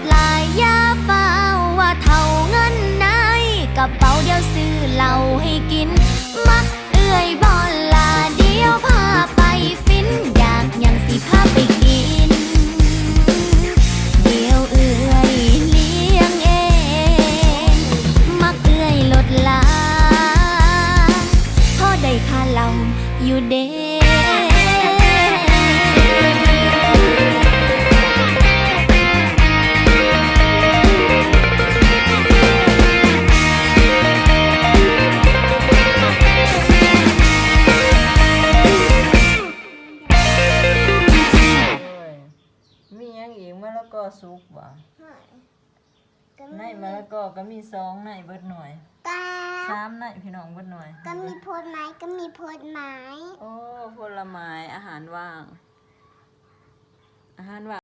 ดลายยาเฝ้าว่าเท่าเงินนายกระเป๋าเดียวซื้อเหล้าให้กินมักเอื่อยบอลลาเดียวพาไปฟินอยากยังสิพาไปกิน เดียวเอื่อยเลี้ยงเองมักเอื่อยลดลาพอได้ค่าเหล้าอยู่เด้ ยังอีกมะละกอสุกบ่ในมะละกอก็มีสองในเบิดหน่วยก็สามในพี่น้องเบิดหน่วย ก็มีผลไม้ก็มีผลไม้โอ้ผลไม้อาหารว่าง อาหารว่าง